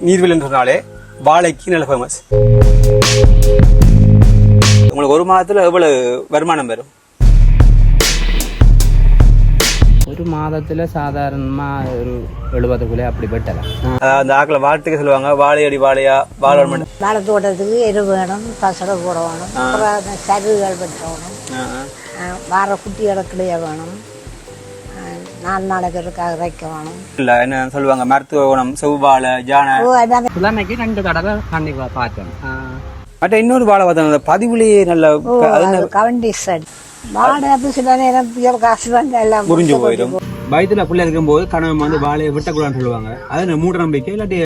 நீர்வெளின்றனாலே வாழைக்கு நல்ல ஃபேமஸ் உங்களுக்கு ஒரு மாதத்துல எவ்வளவு வருமானம் வரும்? ஒரு மாதத்துல சாதாரணமா ஒரு எழுபதுக்குள்ளே அப்படி வெட்டலாம் அதாவது அந்த ஆக்களை வாழ்த்துக்க சொல்லுவாங்க. வாழையடி வாழையா வாழ வாழை தோட்டத்துக்கு எரு வேணும் பசலை போட வேணும் அப்புறம் சருகுகள் வெட்டணும் வார குட்டிகளை கிளிய வேணும். நாலு நாளைக்கு வைக்க வேணும். இல்ல என்ன சொல்லுவாங்க மருத்துவ குணம் செவ்வாழை ஜானை. எல்லாமே ரெண்டு தடவை கண்டிப்பா பார்த்தேன் மற்ற இன்னொரு வாழை பார்த்தோம் அந்த பதிவுலயே நல்ல கவண்டி செட் வாழை அது சில நேரம் காசு வந்து எல்லாம் முறிஞ்சு போயிடும். வயதுல பிள்ளை இருக்கும்போது கணவன் வந்து வாழையை வெட்டக்கூடாதுன்னு சொல்லுவாங்க. அது மூட நம்பிக்கை இல்லாட்டி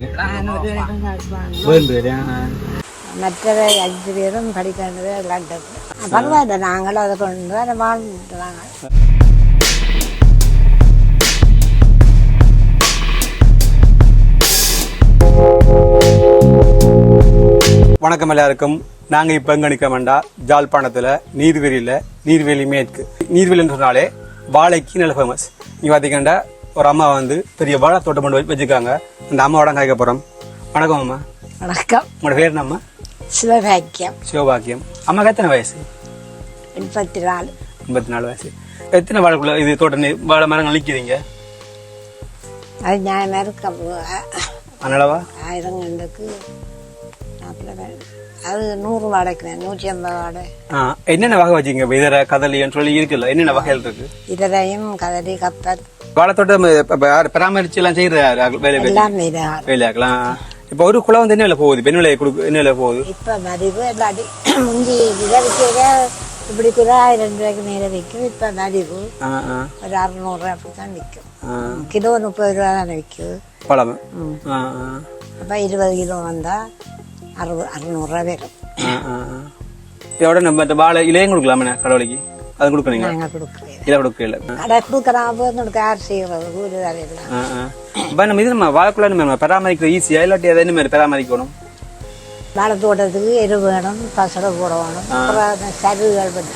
மற்றவை அஞ்சு பேரும் படிக்கிறது பரவாயில்ல நாங்களும் அதை கொண்டு அதை வாழ்ந்துட்டாங்க வணக்கம் எல்லாருக்கும். நாங்க இப்ப எங்க நிக்கிறோம்டா ஜாழ்ப்பாணத்துல நீர்வெளியில நீர்வேலி மேற்கு. நீர்வேலின்றனாலே வாழைக்கு நல்ல ஃபேமஸ் இங்க பாத்தீங்கன்னா ஒரு அம்மா வந்து பெரிய வாழை தோட்டம் கொண்டு வச்சிருக்காங்க. அந்த அம்மாவோட காய்க்க போறோம். வணக்கம் அம்மா. வணக்கம். உங்களோட பேர் என்ன அம்மா? சிவபாக்கியம். சிவபாக்கியம். அம்மாக்கு எத்தனை வயசு? எண்பத்தி நாலு எண்பத்தி நாலு வயசு. எத்தனை வாழைக்குள்ள இது தோட்டம் வாழை மரங்கள் நிற்கிறீங்க அது நியாயமாக இருக்க அதனாலவா? ஆயிரம் கண்டுக்கு வேணும் அது நூறு வாடகைக்கு வேணும் நூற்றி ஐம்பது வாடகை. என்னென்ன வகை வச்சீங்க? இதர கதலின்னு சொல்லி இருக்குல்ல என்னென்ன வகைகள் இருக்கு? இதரையும் கதலி கப்பல். வாழைத்தோட்டம் பராமரிச்சு எல்லாம் செய்யற வேலை வேலையாக்கலாம். இப்ப ஒரு குளம் வந்து என்ன போகுது? பெண் விலை கொடுக்கு என்ன போகுது? இப்போ மதிப்பு இல்லாட்டி முந்தி விலை விற்க இப்படி கூட ஆயிரம் ரூபாய்க்கு மேலே விற்கும் இப்போ மதிப்பு ஒரு அறுநூறுவா அப்படி தான் விற்கும். கிலோ முப்பது ரூபா தானே விற்கும் பழம். அப்போ இருபது கிலோ வந்தால் அறுபது அறுநூறுவா வரும். இதோட நம்ம இந்த வாழை இலையும் கொடுக்கலாமே கடவுளைக்கு? அது கொடுக்கணுங்க நாங்கள் கொடுக்குறோம் இலை கொடுக்கல கடை கொடுக்குறான் போது உங்களுக்கு யார் செய்கிறது கூலி ஆ. இப்ப நம்ம இது நம்ம வாழைக்குள்ள நம்ம பராமரிக்கிற ஈஸியா இல்லாட்டி என்ன மாதிரி பராமரிக்கணும்? வாழை தோட்டத்துக்கு எரு வேணும் பசலை போட வேணும் அப்புறம் சருகுகள்.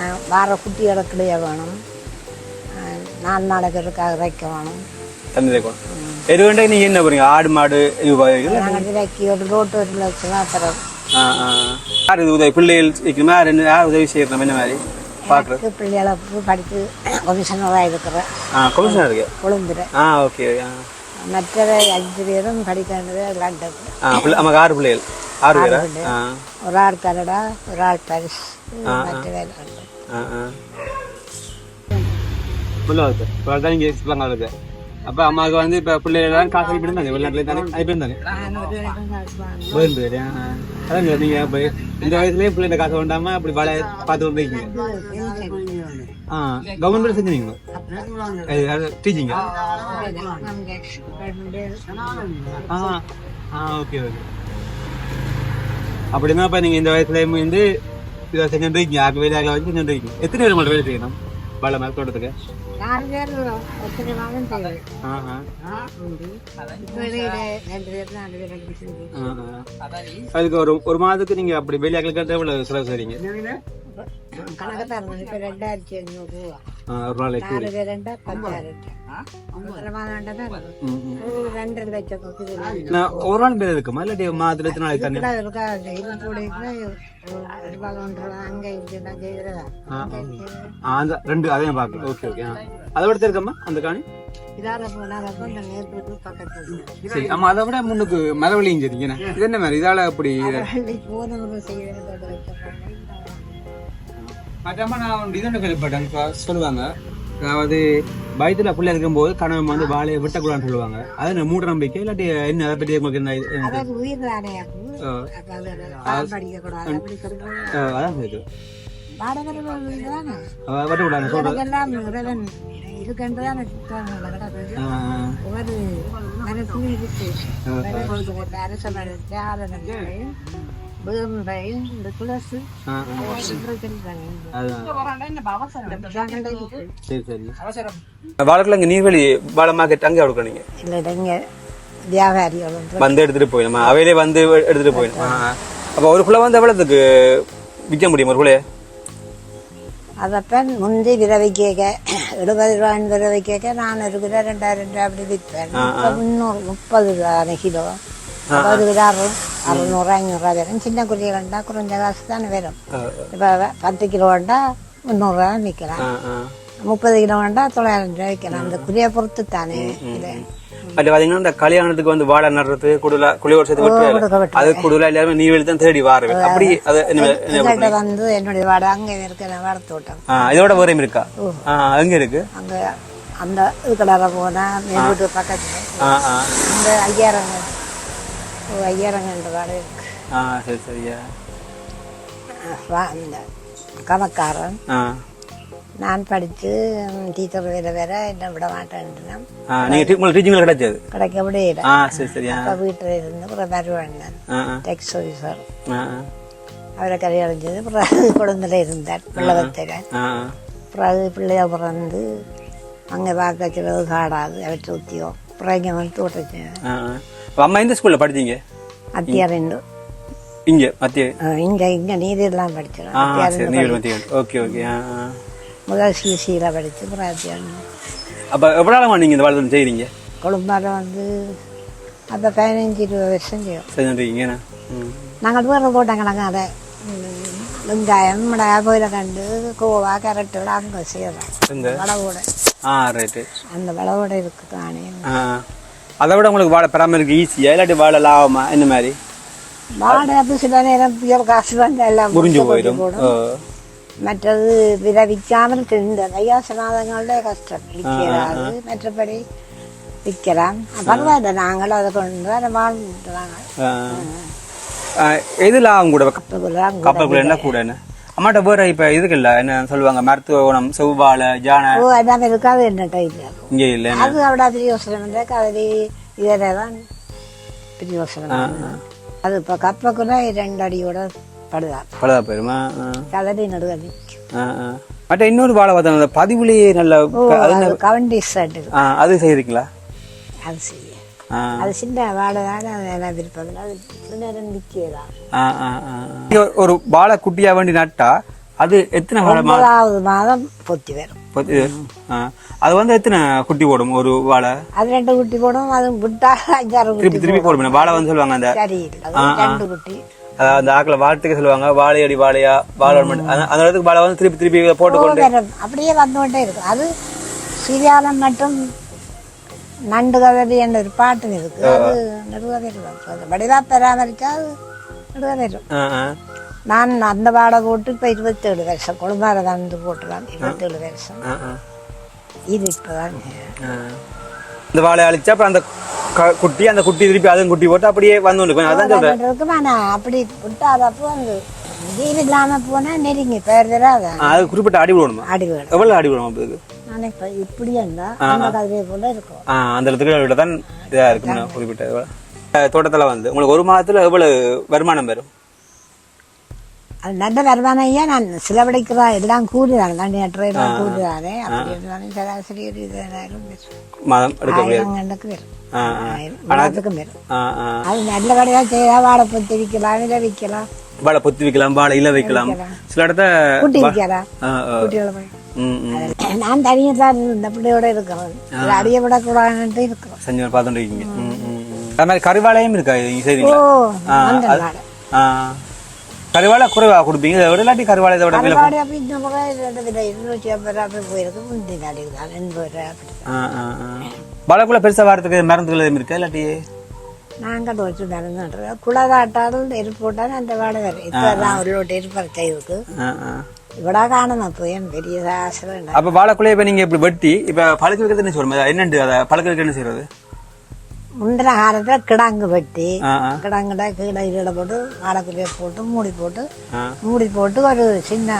அஹ் வார குட்டிகளை கிளிய வேணும். நாலு நாளைக்கு இருக்காக வைக்க வேணும். தண்ணி தேக்கணும் எது வேண்டா நீங்க என்ன போறீங்க ஆடு மாடு இது ரோட்டு. யார் இது உதவி பிள்ளைகள் யார் என்ன யார் உதவி செய்யணும் என்ன மாதிரி பாக்குறது பிள்ளைகளை படித்து கமிஷனராக இருக்கிறேன் ஆ கமிஷனர் இருக்கு கொழும்புற ஆ ஓகே மற்றவை அஞ்சு பேரும் படிக்கிறது லண்டன் நமக்கு ஆறு பிள்ளைகள் ஆறு பேரா ஒரு ஆள் கனடா ஒரு ஆள் பரிசு மற்ற வேலை லண்டன் ஆ ஆ புள்ள வருது இப்போ தான் நீங்கள் எக்ஸ்பிளாங்க வருது அப்போ அம்மாவுக்கு வந்து இப்போ பிள்ளைகள் எல்லாம் காசு அனுப்பி இருந்தாங்க வெளிநாட்டுல தானே அனுப்பி இருந்தாங்க வேண்டு அதான் நீங்கள் இப்போ இந்த வயசுலேயே பிள்ளைங்க காசு வேண்டாம அப்படி வள பார்த்து வந்துருக்கீங்க ஆ கவர்மெண்ட் செஞ்சுருங்களா டீச்சிங்க ஆ ஆ ஓகே ஓகே அப்படின்னா இப்போ நீங்கள் இந்த வயசுலேயும் வந்து இதை செஞ்சுருக்கீங்க ஆக்கு வேலையாக வச்சு செஞ்சுருக்கீங்க எத்தனை பேர் மட்டும் வேலை செய்யணும் மேல தோட்டத்துக்கு அதுக்கு ஒரு ஒரு மாதத்துக்கு நீங்க அப்படி வெளியாக்களுக்கு எவ்வளவு செலவு செய்றீங்க கணக்கு தரணும் இப்போ ரெண்டாயிரத்தி ஐநூறு ரூபா ஆ, ஒரு நாளைக்கு நாலு பேர் ரெண்டா மாதம் ரெண்டா லட்சம் ஒரு நாள் பேர் இருக்குமா இல்லாட்டி மாதத்துல எத்தனை நாளைக்கு தண்ணி இருக்கா அந்த ரெண்டு அதையும் பார்க்கலாம் ஓகே ஓகே அதை விட இருக்கம்மா அந்த காணி இதால போனால் அப்போ இந்த மேற்கு பக்கத்து சரி ஆமா அதை விட முன்னுக்கு மரவழியும் சரிங்கண்ணா இது என்ன மாதிரி இதால அப்படி மற்றமா நான் இது ஒன்று கேள்விப்பட்டேன் இப்ப சொல்லுவாங்க. அதாவது பயத்துல பிள்ளை இருக்கும்போது கணவன் வந்து வாழையை வெட்டக்கூடாதுன்னு சொல்லுவாங்க. அது மூட நம்பிக்கை இல்லாட்டி என்ன அதை பற்றி உங்களுக்கு என்ன இது- என்ன அதான் வெட்டக்கூடாது கொடுக்கிற அரச இங்க நீர்வழி வாழை மார்க்கெட் அங்கே கொடுக்கணுங்க இல்லை இங்கே வியாபாரிகளும் வந்து எடுத்துட்டு போயிடுமா? அவையிலே வந்து எடுத்துட்டு போயிடும்? அப்போ ஒரு குலை வந்து எவ்வளவுக்கு விற்க முடியும் ஒரு குலையை? அதப்ப முந்தி விரவி கேட்க எழுபது ரூபா எண்பது ரூபாய் கேட்க நான் ஒரு கிலோ ரெண்டாயிரம் ரூபாய் அப்படி விற்பேன். முந்நூறு முப்பது ரூபா கிலோ. ஒரு கிலோ ஐநூறுரூவா வரும் சின்ன குழிகள்ண்டா குறைஞ்ச காசு தானே வரும் இப்போ பத்து கிலோ வேண்டா முந்நூறுரூவா விற்கலாம் ஆ ஆ முப்பது கிலோ வேண்டா தொள்ளாயிரம் ரூபாய் விற்கலாம் அந்த குழியை பொறுத்து தானே இது பாத்தீங்கன்னா இந்த கல்யாணத்துக்கு வந்து வாழை நடுறது குடுல குழி வருஷத்துக்கு. அது குடுல எல்லாருமே நீ தான் தேடி வாருவேன் அப்படி அது வந்து என்னுடைய வாடை அங்கே இருக்கிற வாடை தோட்டம் இதோட வேறையும் இருக்கா எங்க இருக்கு அங்கே அந்த இதுக்கடார போனால் என் வீட்டு பக்கத்தில் ஆ ஆ ஐயாயிரங்க ஓ ஐயாயிரங்கன்ற வாடகை இருக்கு. ஆ சரி சரியா வா- இந்த கணக்காரன். ஆ. நான் படித்து டீச்சர் வேலை வேற என்ன விட மாட்டேன்ட்டு ஆ நீங்க டீ- உங்களுக்கு டீச்சிங்ல கிடைச்சது கிடைக்க முடியல. ஆ சரி சரியா அப்போ வீட்டில் இருந்து அப்புறம் ஆ டெக்ஸ் ஆஃபீஸர் அவரை கல்யாணிச்சது அப்புறம் குழந்தையில இருந்தார் பிள்ளைவத்தில் அது பிள்ளைய பிறந்து அங்கே பார்க்க காடாது அவற்றை ஊற்றியோ அப்புறம் இங்கே வந்து. அப்ப அம்மா எந்த ஸ்கூல்ல படிச்சீங்க? அத்தியா ரெண்டு இங்க மத்திய இங்க இங்க நீதியெல்லாம் மத்திய ஓகே ஓகே. முதல் சிசியில் படித்து அப்புறம் அப்ப எவ்வளவு நீங்க இந்த வாழ்க்கை செய்றீங்க? கொழும்பால வந்து அப்போ பதினஞ்சு இருபது வருஷம் செய்யும் நாங்கள் வேறு தோட்டம் கிடங்காத வெங்காயம் மிளகாய் போயில கண்டு கோவா கேரட்டோட அங்கே செய்யலாம் எங்க வளவோட அந்த வளவோட இருக்கு தானே அதை விட உங்களுக்கு வாழை பராமரிக்க ஈஸியா இல்லாட்டி வாழை லாபமா இந்த மாதிரி அப்போ சில நேரம் காசு வந்து எல்லாம் முறிஞ்சு போட்டு போயிடும். மற்றது விலை விற்காமல் இந்த கையாசனாதங்களோட கஷ்டம் விற்கிறாது மற்றபடி விற்கலாம் பரவாயில்ல நாங்களும் அதை கொண்டு வர. ஆ, எது லாபம் கூட? கப்பல் கப்பலுக்குள்ள என்ன கூட என்ன? அம்மாட்ட போற இப்ப இதுக்கு இல்ல. என்ன சொல்லுவாங்க? மருத்துவ குணம் செவ்வாழை ஜான. ஓ அதான் இருக்காது என்ன இல்ல இங்க இல்ல அது அவட பிரியோசனம் இருந்தா கதறி இதெல்லாம் பிரியோசனம் அது இப்ப கப்பக்குனா ரெண்டு அடியோட படுதா. படுதா பெருமா? கதறி நடுகதி மற்ற இன்னொரு வாழை பார்த்தோம் பதிவுலேயே நல்ல கவண்டி ஷர்ட் அது செய்யறீங்களா அது செய்ய அது சின்ன வாழை தானே அது எல்லாம் விருப்பம் ஒரு வாழை குட்டியா வேண்டி நட்டா அது எத்தனை ஒன்பதாவது மாதம் பொத்தி வரும். அது வந்து எத்தனை குட்டி போடும் ஒரு வாழை அது ரெண்டு குட்டி போடும் அது விட்டா அஞ்சாறு திருப்பி திருப்பி போடும் வாழை வந்து சொல்லுவாங்க அந்த ரெண்டு குட்டி அந்த ஆக்களை வாழ்த்துக்க சொல்லுவாங்க வாழையடி வாழையா வாழை அந்த இடத்துக்கு வாழை வந்து திருப்பி திருப்பி போட்டு கொண்டு அப்படியே வந்துகிட்டே இருக்கும் அது சிரியாலம் மட்டும் நண்டு கதறி என்ற ஒரு பாட்டு இருக்கு அது நடுவ வரும் வடிவா பராமரிச்சா அது நடுவ வரும் ஆ, ஆ. நான் அந்த வாடை போட்டு இப்போ இருபத்தேழு வருஷம் கொழும்பார வந்து போட்டுதான் இருபத்தேழு வருஷம். இது இப்போதான். இந்த வாழை அழிச்சா அப்புறம் அந்த குட்டி அந்த குட்டி திருப்பி அதுவும் குட்டி போட்டு அப்படியே வந்து கொஞ்சம் அதான் சொல்றேன். இருக்குமா நான் அப்படி விட்டாத அப்போ வந்து ஜீவ் இல்லாம போனா நெருங்கி பெயர் தராத. அது குறிப்பிட்ட அடி விடணுமா? அடி வேணும் எவ்வளவு அடி விடணும் நான் இப்போ கதையை போல இருக்கும். ஆ, அந்த இடத்துக்கு தான் குறிப்பிட்ட தோட்டத்துல வந்து உங்களுக்கு ஒரு மாதத்துல எவ்வளவு வருமானம் வரும்? அது நல்ல வருமானம் ஐயா நான் சிலவடைக்கிறா எல்லாம் கூலிதானே தண்ணி எல்லாம் கூலிதானே அப்படி இருந்தாலும் சராசரி ஒரு வரும். மாதம் ஆயிரம் கணக்கு வரும். எல்லாத்துக்கும் வரும். அது நல்ல கடையா செய்யா வாழை பொத்தி விற்கலாம் இதை விற்கலாம். வாழை பொத்தி வைக்கலாம் வாழை இலை வைக்கலாம் சில இடத்த குட்டி விற்கலாம் நான் தனியாக தான் இந்த பிள்ளையோட இருக்கிறேன் இது அடிய விடக்கூடாதுன்ட்டு இருக்கிறோம். செஞ்சு பார்த்துட்டு இருக்கீங்க. அது மாதிரி கறிவாழையும் இருக்கா ஆ. கறிவாழை குறைவா கொடுப்பீங்க? இதை விட இல்லாட்டி கறிவாழை இதை விட விலை அறுவாடை அப்படி இந்த முறை இருநூற்றி ஐம்பது ரூபா அப்படி போயிருக்கு. முந்தி நாளைக்கு தான் எண்பது ரூபா அப்படி. ஆ, ஆ, ஆ. வாழைக்குள்ள பெருசா வரதுக்கு மருந்துகள் எதுவும் இருக்கா இல்லாட்டி? நாங்கள் வச்சு நடந்துட்டு குளதாட்டாலும் நெருப்பு போட்டாலும் அந்த வாடை வரும் இப்போ தான் ஒரு லோட்டு எரிப்பறை இருக்கு காணும் அப்போ என் பெரிய ஆசிரியர் அப்ப வாழைக்குள்ள இப்ப நீங்க இப்படி வெட்டி இப்ப பழுக்க வைக்கிறது என்ன சொல்லுங்க என்னண்டு அதை பழுக்க வைக்க என்ன செய்யறது? முந்தின காலத்தில் கிடாங்கு வெட்டி. கிடாங்குட கீழே கீழே போட்டு வாழைக்குள்ளையே போட்டு மூடி போட்டு. மூடி போட்டு ஒரு சின்ன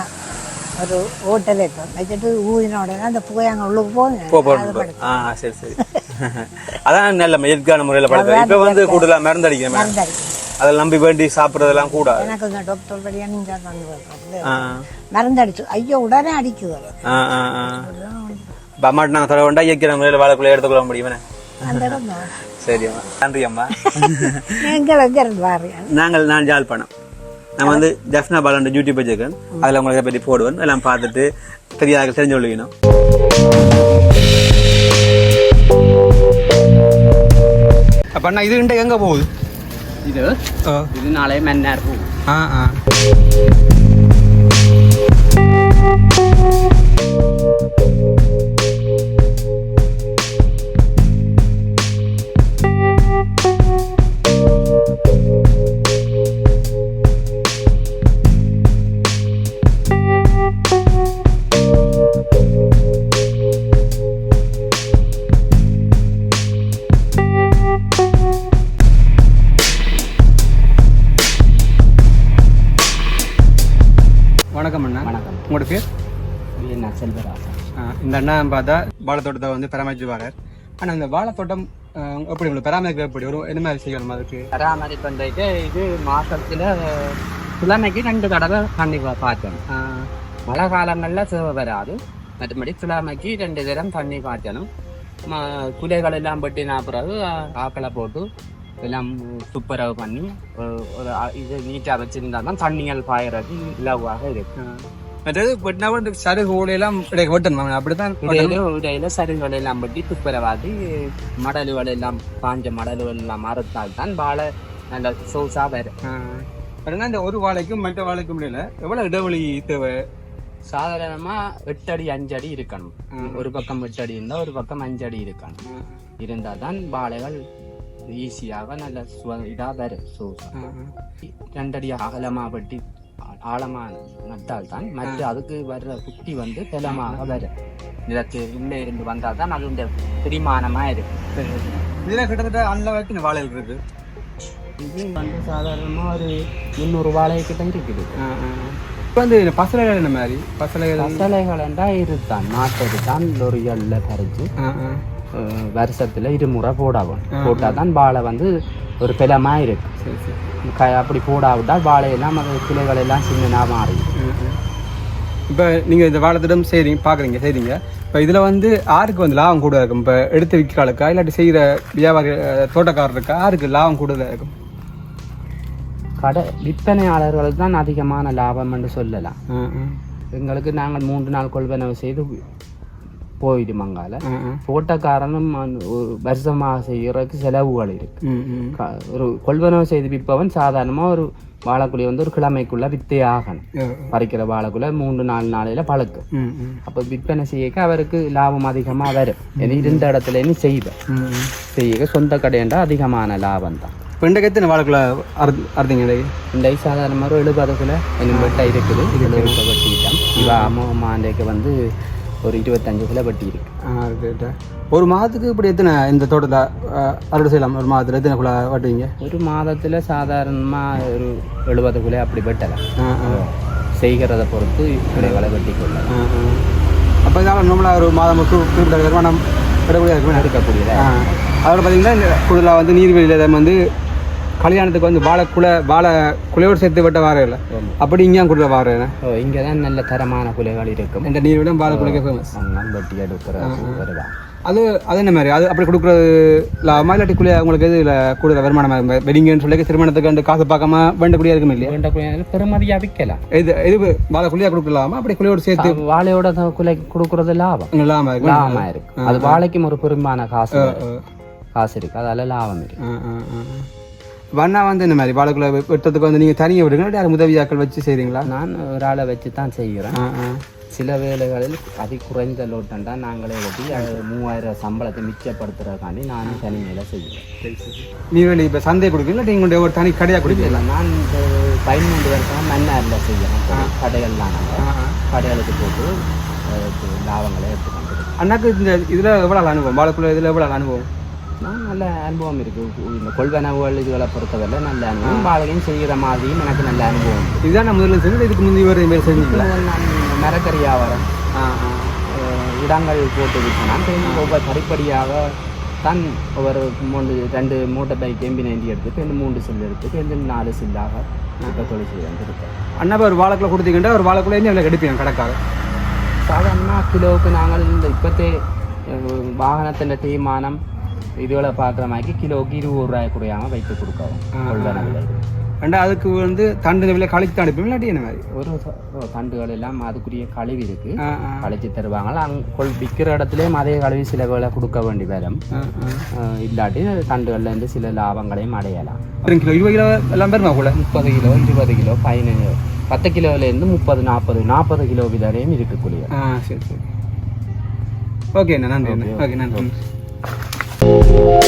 ஒரு ஓட்டல் வைப்போம் வச்சுட்டு ஊதின உடனே அந்த புகை அங்கே உள்ளுக்கு போ போகும் போறோம் ஆ சரி சரி. அதான் நல்ல இயற்கையான முறையில பழக்கம் இப்ப வந்து கூடுதலா மருந்து அடிக்கிறேன் மருந்தடிக்கும் அதில் நம்பி வேண்டி சாப்பிட்றதெல்லாம் கூடாது. எனக்கு இந்த டாக்டர் படியா நீங்கள் வந்து வைப்பாங்க. ஆ. மருந்தடிச்சு. ஐயோ உடனே அடிக்குது. அது. ஆ ஆ ஆ. இப்போ அம்மாட்ட நாங்கள் தொலை வேண்டாம் இயற்கையான முறையில் வாழைக்குள்ள எடுத்துக்கொள்ள முடியுமே சரி அம்மா. நன்றி அம்மா. எங்கள் எங்கே இருந்து வாரியா நாங்கள் நான் ஜாழ்ப்பாணம் நான் வந்து ஜஃப்னா பாலன் யூடியூப் வச்சிருக்கேன். அதில் உங்களுக்கு பற்றி போடுவேன். எல்லாம் பார்த்துட்டு தெரியாத தெரிஞ்சு கொள்ளுவீங்க அப்போ அண்ணா இது இன்றைக்கு எங்கே போகுது? இது இது நாளை மன்னார் பூ ஆ ஆ வணக்கம் அண்ணா. வணக்கம். உங்களோட பேர்? என்ன செல்வராசன் இந்த அண்ணா பார்த்தா வாழைத்தோட்டத்தை வந்து பராமரிச்சு வரார் ஆனால் இந்த வாழைத்தோட்டம் எப்படி உங்களுக்கு பராமரிக்க எப்படி? ஒரு என்ன மாதிரி செய்யணும் அதுக்கு? பராமரிப்புன்றைக்கு இது மாசத்துல கிழமைக்கு ரெண்டு தடவை தண்ணி பா- பாய்ச்சணும். ஆ, மழை காலங்களில் சேவை வராது. மற்றபடி கிழமைக்கு ரெண்டு தரம் தண்ணி பாய்ச்சணும். குலைகள் எல்லாம் வெட்டினா பிறகு ஆக்களை போட்டு எல்லாம் துப்புரவு பண்ணி ஒரு- இது நீட்டாக வச்சிருந்தா தான் தண்ணிகள் பாயறது இலவாக இருக்கு ஆ. மற்றது வெட்டினா சருகு ஓலையெல்லாம் இடையே வெட்டணும். அப்படித்தான் இடையில சருகுகள் எல்லாம் வெட்டி துப்புரவாதி. மடலுகள் எல்லாம் காஞ்ச மடலுகள் எல்லாம் மறுத்தால் தான் வாழை நல்ல சோசா வரும். அப்படின்னா இந்த ஒரு வாழைக்கும் மற்ற வாழைக்கும் முடியல எவ்வளவு இடைவெளி தேவை? சாதாரணமா எட்டு அடி அஞ்சு அடி இருக்கணும் ஒரு பக்கம் எட்டு அடி இருந்தா ஒரு பக்கம் அஞ்சு அடி இருக்கணும் இருந்தா தான் வாழைகள் ஈஸியாக நல்ல சுவ- இதா வரும் சோசா ரெண்டடி அகலமா வெட்டி ஆ- ஆழமா நட்டால் தான் மற்ற அதுக்கு வர்ற குட்டி வந்து பலமாக வரும் நிலத்து உள்ளே இருந்து வந்தால் தான் அது இந்த பிரிமானமா இருக்கும். இதுல கிட்டத்தட்ட அந்த வரைக்கும் வாழை இருக்கு. இது வந்து சாதாரணமா ஒரு முந்நூறு வாழை கிட்ட இருக்குது. இப்போ வந்து பசலைகள் என்ன மாதிரி? பசலைகள் பசலைகள் என்றா இருத்தான் நாட்டது தான் லொரியல்ல பறிச்சு. வருஷத்துல இருமுறை போடாகும். போட்டால் தான் வாழை வந்து ஒரு பலமா இருக்கு. க அப்படி போடாவிட்டால் வாழையெல்லாம் அது கிளைகள் எல்லாம் சின்னதாக மாறிடும் இப்போ நீங்கள் இந்த வாழைத்திடம் செய்கிறீங்க பார்க்குறீங்க செய்றீங்க. இப்போ இதில் வந்து யாருக்கு வந்து லாபம் கூட இருக்கும்? இப்போ எடுத்து விற்கிறாளுக்கா இல்லாட்டி செய்கிற வியாபாரி தோட்டக்காரருக்கா யாருக்கு லாபம் கூடுதலாக இருக்கும்? கடை விற்பனையாளர்களுக்கு தான் அதிகமான லாபம் என்று சொல்லலாம். எங்களுக்கு நாங்கள் மூன்று நாள் கொள்வனவு செய்து போயிடும் அங்கால தோட்டக்காரனும் வருஷமாக செய்யறதுக்கு செலவுகள் இருக்கு ஒரு கொள்வனவு செய்து விற்பவன் சாதாரணமாக ஒரு வாழைக்குழி வந்து ஒரு கிழமைக்குள்ள வித்தே ஆகணும் பறிக்கிற வாழைக்குள்ள மூன்று நாலு நாளையில பழுக்கும் அப்போ விற்பனை செய்யக்க அவருக்கு லாபம் அதிகமாக வரும் இது இருந்த இடத்துல செய்வேன் செய்ய சொந்த கடையண்டா அதிகமான லாபம் தான் எத்தனை வாழைக்குள்ள அறுத்து அறுத்தீங்க இந்த சாதாரணமாக ஒரு எழுபதுக்குள்ள இன்னும் வெட்ட இருக்குது எழுபது வெட்டிட்டோம் இவ அம்மாண்டேக்கு வந்து ஒரு இருபத்தஞ்சு கிலோ வெட்டி இருக்கு. ஆ ரைட்டு ஒரு மாதத்துக்கு இப்படி எத்தனை இந்த தோட்டத்தில் அறுவடை செய்யலாம்? ஒரு மாதத்தில் எத்தனை குள்ள வெட்டுவீங்க? ஒரு மாதத்துல சாதாரணமா ஒரு எழுபது கிலோ அப்படி வெட்டலாம். செய்கிறத பொறுத்து கிளைகளை வெட்டி கொள்ளலாம். அப்போ இதனால் நம்மளாக ஒரு மாதம் குறி- குறிப்பிட்ட வருமானம் இருக்கக்கூடியதா ஆ. அதோட பார்த்தீங்கன்னா இந்த கூடுதலாக வந்து நீர்வெளியில் வந்து கல்யாணத்துக்கு வந்து வாழை குலை வாழை குலையோடு சேர்த்து வெட்ட வாரம் இல்லை. அப்படி இங்கேயும் கொடுத்த வாரம் ஓ இங்கே தான் நல்ல தரமான குலைகள் இருக்கும். இந்த நீர்வெளியும் வாழை குலைக்க ஃபேமஸ் வெட்டி எடுக்கிறது வருதான் அது அது என்ன மாதிரி? அது அப்படி கொடுக்குறது லாபமா இல்லாட்டி குலையா உங்களுக்கு இல்லை கூடுதல் வருமானம்? வெடிங்கன்னு சொல்லி திருமணத்துக்கு வந்து காசு பார்க்காம வேண்டக்கூடிய இருக்குமே இல்லையா? வேண்ட குலைகள் பெருமதியாக விற்கலாம். இது இது வாழை குழியாக கொடுக்கலாமா? அப்படி குலையோடு சேர்த்து வாழையோட குலை கொடுக்கறது லாபம். இருக்கு. லாபமா இருக்கு. அது வாழைக்கும் ஒரு பெரும்பான காசு. காசு இருக்கு. அதால லாபம் இருக்கு. வண்ணா வந்து இந்த மாதிரி வாழைக்குள்ள வெட்டத்துக்கு வந்து நீங்கள் தனியாக விடுங்க. யாரும் உதவியாக்கள் வச்சு செய்கிறீங்களா நான் ஒரு ஆளை வச்சு தான் செய்கிறேன் சில வேலைகளில் அதி குறைந்த லோட்டண்டா நாங்களே வெட்டி அது மூவாயிரம் சம்பளத்தை மிச்சப்படுத்துறதுக்காண்டி நானும் தனிமையில செய்கிறேன். நீர்வெளி இப்போ சந்தை கொடுக்குறீங்களா? நீங்கள் ஒரு தனி கடையாக இல்லை நான் இந்த பதிமூன்று வருஷம் மன்னாரில் செய்கிறேன். கடைகள்லாம் நாங்கள் கடைகளுக்கு போட்டு லாபங்களை எடுத்துக்கொண்டு அண்ணாக்கு இந்த இதில் எவ்வளோ அனுபவம்? வாழைக்குள்ள இதில் எவ்வளோ அனுபவம்? நான் நல்ல அனுபவம் இருக்கு. இந்த கொள்வனவுகள் இதுகளை பொறுத்தவரை நல்ல அனுபவம். வாழையும் செய்கிற மாதிரியும் எனக்கு நல்ல அனுபவம். இதுதான் நான் முதல்ல செஞ்சது இதுக்கு முந்தைய ஒரு மேல் செஞ்சீங்களா நான் மரக்கறி வியாபாரம் அஹ், இடங்கள் போட்டு விற்பேன் ஒவ்வொரு படிப்படியாக தான் ஒவ்வொரு மூன்று ரெண்டு மூட்டை பைக் எம்பி நைன்டி எடுத்து ரெண்டு மூன்று சில்லு எடுத்து ரெண்டு நாலு சில்லாக இப்போ தொழில் செய்து வந்துருக்கேன் அண்ணா ஒரு வாழைக்குள்ள கொடுத்தீங்கன்னா ஒரு வாழைக்குள்ள என்ன விலை எடுப்பீங்க கடைக்கார சாதாரண கிலோவுக்கு நாங்கள் இந்த இப்போத்தே வாகனத்தின் தேய்மானம் இதுகளை பார்க்குற மாதிரி கிலோக்கு இருபது ரூபாய் குறையாம வைத்து கொடுக்கவும் கொள்வன விலை ரெண்டா அதுக்கு வந்து தண்டு விலை கழித்து அனுப்பி இல்லாட்டி என்ன மாதிரி? ஒரு தண்டுகள் எல்லாம் அதுக்குரிய கழிவு இருக்கு. கழிச்சு தருவாங்க. கொள் விற்கிற இடத்துலயும் அதே கழிவு சில வேலை கொடுக்க வேண்டி வரும். இல்லாட்டி தண்டுகள்ல இருந்து சில லாபங்களையும் அடையலாம். கிலோ இருபது கிலோ எல்லாம் பேருமா கூட? முப்பது கிலோ இருபது கிலோ பதினஞ்சு பத்து கிலோலேருந்து முப்பது நாற்பது நாற்பது கிலோ வரையும் இருக்கு குழிய ஆ சரி சரி. ஓகே நன்றி ஓகே நன்றி. Thank